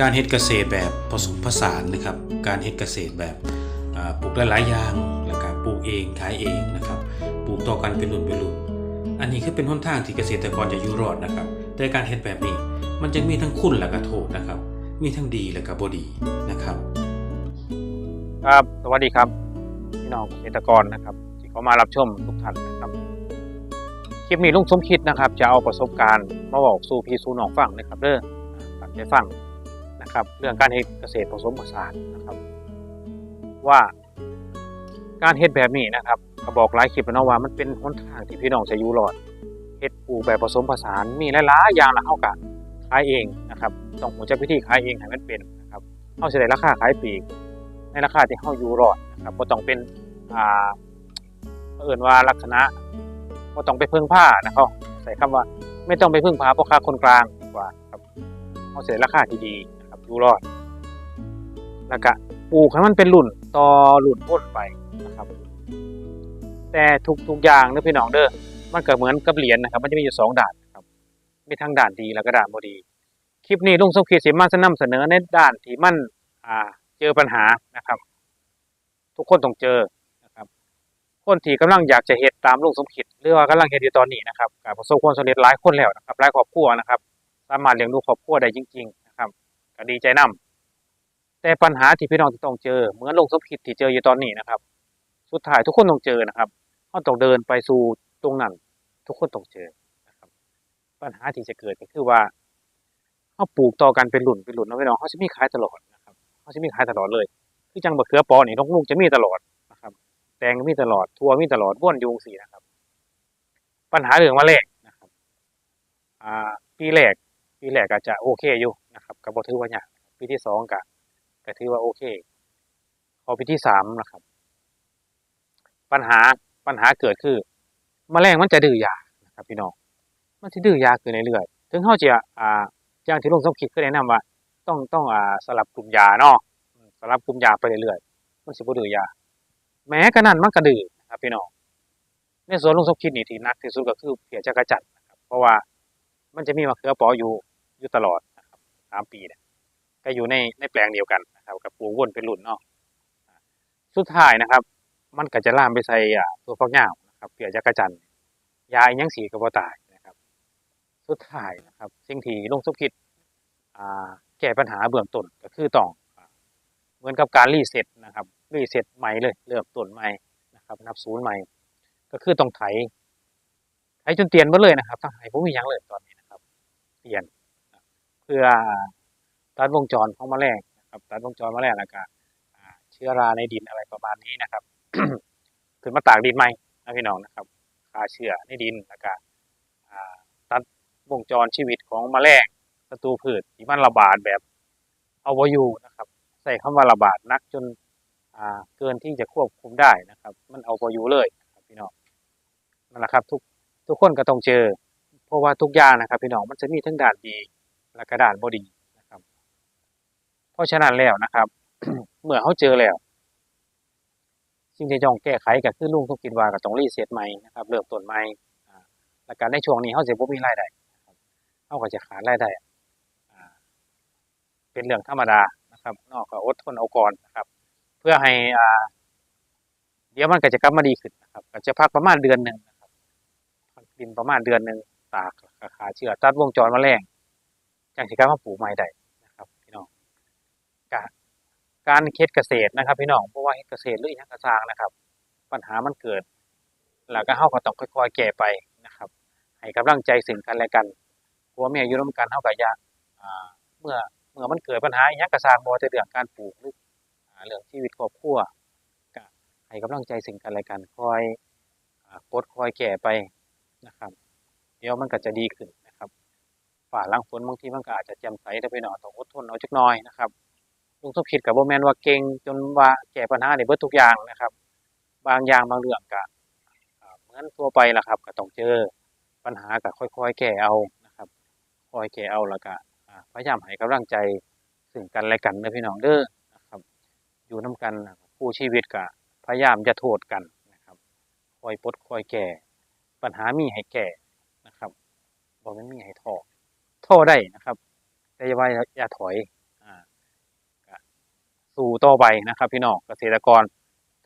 การเฮ็ดเกษตรแบบผสมผสานนะครับ การเฮ็ดเกษตรแบบปลูกหลายๆอย่างแล้วก็ปลูกเองขายเองนะครับ ปลูกต่อกันเป็นรุ่นเป็นรุ่นอันนี้คือเป็นหนทางที่เกษตรกรจะอยู่รอดนะครับ แต่การเฮ็ดแบบนี้มันจะมีทั้งคุณและก็โทษนะครับ มีทั้งดีและก็บ่ดีนะครับ ครับ สวัสดีครับพี่น้องเกษตรกรนะครับ ที่เขามารับชมทุกท่านนะครับ คลิปนี้ลุงสมคิดนะครับ จะเอาประสบการณ์มาบอกสู่พี่สู่น้องฟังนะครับเด้อตั้งใจฟังนะครับ เรื่องการเฮ็ดเกษตรผสมผสานนะครับ ว่าการเฮ็ดแบบนี้นะครับก็บอกหลายคลิปแล้วเนาะว่ามันเป็นหนทางที่พี่น้องจะอยู่รอดเฮ็ดปลูกแบบผสมผสานมีหลายๆอย่างละเฮาก็ขายเองนะครับ ต้องหัวใจกวิธีขายเองให้มันเป็นนะครับเฮาสิได้ราคาขายปีกในราคาที่เฮาอยู่รอดนะครับบ่ต้องเป็นอ่าเอิ้นว่าลักษณะ บ่ต้องไปพึ่งผ้านะครับใส่คำว่าไม่ต้องไปพึ่งพาพ่อค้าคนกลางกว่าครับเฮาเสิได้ราคาที่ดีนะครับอยู่รอด แล้วก็ปลูกให้มันเป็นรุ่นต่อรุ่นพ้นไปนะครับ แต่ทุกๆอย่างเด้อพี่น้องเด้อมันก็เหมือนกับเหรียญนะครับ มันจะมีอยู่สองด้านนะครับมีทั้งด่านดีแล้วก็ด่านบ่ดี คลิปนี้ลุงสมคิดสิมานำเสนอในด้านที่มันอ่าเจอปัญหานะครับ ทุกคนต้องเจอ คนที่กำลังอยากจะเฮ็ดตามลุงสมคิด หรือว่ากำลังเฮ็ดอยู่ตอนนี้นะครับก็ประสบความสำเร็จหลายคนแล้วนะครับหลายครอบครัวนะครับ สามารถเลี้ยงดูครอบครัวได้จริง ๆ นะครับก็ดีใจนํแต่ปัญหาที่พี่น้องที่ต้องเจอ เหมือนลุงสมคิดที่เจออยู่ตอนนี้นะครับ สุดท้ายทุกคนต้องเจอนะครับเขาต้องเดินไปสู่ตรงนั้น ทุกคนต้องเจอนะครับ ปัญหาที่จะเกิดก็คือว่าเขาปลูกต่อกันเป็นรุ่นเป็นรุ่นนะพี่น้องเขาจะมีขายตลอดนะครับเขาจะมีขายตลอดเลย คือจังบะเขือปอนี่ลูกจะมีตลอด งก็มีตลอด ทัวมีตลอดว่นยุงสีนะครับ ปัญหาเรื่องมาแรงนะครับ อ่า ปีแรก ปีแรกก็จจะโอเคอยู่นะครับก็บ่ถือว่าหยากปีที่สองก็ก็ถือว่าโอเค พอปีที่สามนะครับ ปัญหาปัญหาเกิดคือมแมลงมันจะดื้อยานะครับพี่น้อง มันสิดื้อยาขึ้นเรื่อยๆถึงเฮาจะอ่าอย่างที่ลุงสมคิดเคยแนะนำว่า ต้องต้องอ่าสลับกลุ่มยาเนาะสลับกลุ่มยาไปเรื่อยๆมันสิบ่ดื้อยา แม้กระนั้นมันก็ดื้อนะครับพี่น้องในสวนลุงสมคิดนี่ที่หนักที่สุดก็คือเพียจักรจันทร์นะครับเพราะว่ามันจะมีมะเขือปออยู่อยู่ตลอดนะครับสามปีเนี่ยก็อยู่ในในแปลงเดียวกันนะครับกับปลูกวนเป็นรุ่นเนาะสุดท้ายนะครับ มันก็จะล่ามไปใส่ตัวฟักยานะครับเพียจักรจันทร์ยาอีหยังสีก็บ่ตายนะครับ สุดท้ายนะครับ สิ่งที่ลุงสมคิดแก้ปัญหาเบื้องต้นก็คือต้องเหมือนกับการรีเซ็ตนะครับ รีเซ็ตใหม่เลยเริ่มต้นใหม่นะครับ นับศูนย์ใหม่ ก็คือต้องไถไถจนเตียนหมดเลยนะครับทั้งไถผมมียังเลยตอนนี้นะครับเปลี่ยน เพื่อตัดวงจรของแมลงนะครับ ตัดวงจรแมลงแล้วก็เชื้อราในดินอะไรประมาณนี้นะครับขึ้นมาตากดินใหม่นะพี่น้องนะครับฆ่าเชื้อในดินแล้วก็ตัดวงจรชีวิตของแมลงศัตรูพืชที่มันระบาดแบบเอาไว้อยู่นะครับ ใส่คำว่าระบาดนักจน เกินที่จะควบคุมได้นะครับ มันเอาไว้อยู่เลยครับพี่น้องนั่นแหละครับทุกทุกคนก็ต้องเจอ เพราะว่าทุกอย่างนะครับ พี่น้องมันจะมีทั้งด้านดีและก็ด้านบดีนะครับ เพราะฉะนั้นแล้วนะครับ เมื่อเขาเจอแล้วสิ่งที่ต้องแก้ไขก็คือลุงต้องคิดว่าก็ต้องรีเซ็ตใหม่นะครับเริ่มต้นใหม่และการในช่วงนี้เขาเสิบ่มีรายได้เขาก็จะขาดรายได้เป็นเรื่องธรรมดานะครับนอกก็อดทนเอาก่อนนะครับ พื่อให้อ่า เดี๋ยวมันก็จะกลับมาดีขึ้นนะครับก็จะพักประมาณเดือนหนึ่งนะครับพักดินประมาณเดือนหนึ่งตากขาเชื้อตัดวงจรแมลงจังสิกลับมาปลูกใหม่ได้นะครับ พี่น้องกการเฮ็ดเกษตรนะครับ พี่น้องเพราะว่าเฮ็ดเกษตรหรืออหยังกระซางนะครับ ปัญหามันเกิดแล้วก็เฮาก็ต้องค่อยๆแก้ไปนะครับ ให้กำลังใจซึ่งกันและกันผัวเมียอยู่ร่วมกันเท่ากับยาเมื่อเมื่อมันเกิดปัญหาอหยังกระสร้างบ่แต่เรื่องการปลูกหรือ เรื่องชีวิตครอบครัวก็ให้กำลังใจซึ่งกันและกันคอยอปดคอยแก้ไปนะครับ เดี๋ยวมันก็จะดีขึ้นนะครับฝ่าหลังฝนบางทีมันก็อาจจะแจ่มใสแต่ไปหน่อยต้องอดทนเอาจักหน่อยนะครับลุงสมคิดก็บ่แมนว่าเก่งจนว่าแก้ปัญหาได้เบิดทุกอย่างนะครับ บางอย่างบางเรื่องก็เหมือนทั่วไปล่ะครับก็ต้องเจอปัญหาก็ค่อยๆ แก้เอานะครับค่อยแก้เอาแล้วก็พยายามให้กำลังใจซึ่งกันและกันเด้อพี่น้องเด้อ อยู่นํกันคู่ชีวิตก็พยายามอย่าโทษกันนะครับคอยปดคอยแก้ปัญหามีให้แก้นะครับบ่แม่นมีให้ท้อท้อได้นะครับแต่อย่าว่าอย่าถอยอ่าสู้ต่อไปนะครับ พี่น้องเกษตรกร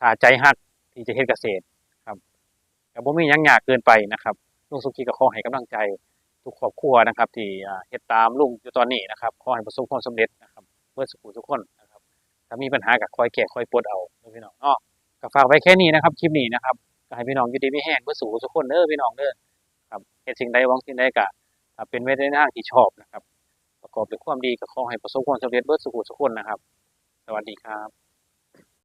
ถ้าใจฮักที่จะเฮ็ดเกษตรครับก็บ่มียังยากเกินไปนะครับลุงสุกี้ก็ขอให้กำลังใจทุกครอบครัวนะครับ ที่เฮ็ดตามลุงอยู่ตอนนี้นะครับขอให้ประสบความสำเร็จนะครับเพื่อสุขทุกคน ถ้ามีปัญหากับคอยแก่คอยปวดเอาพี่น้องเนาะก็ฝากไว้แค่นี้นะครับ คลิปนี้นะครับก็ให้พี่น้องอยู่ดีมีแห้งเพื่อสู่ทุกคนเด้อพี่น้องเด้อครับเฮ็ดสิ่งใดวังสิ่งใดก็เป็นไปในทางที่ชอบนะครับ ประกอบด้วยความดีก็ขอให้ประสบความสำเร็จเบิดสุขทุกคนนะครับ สวัสดีครับ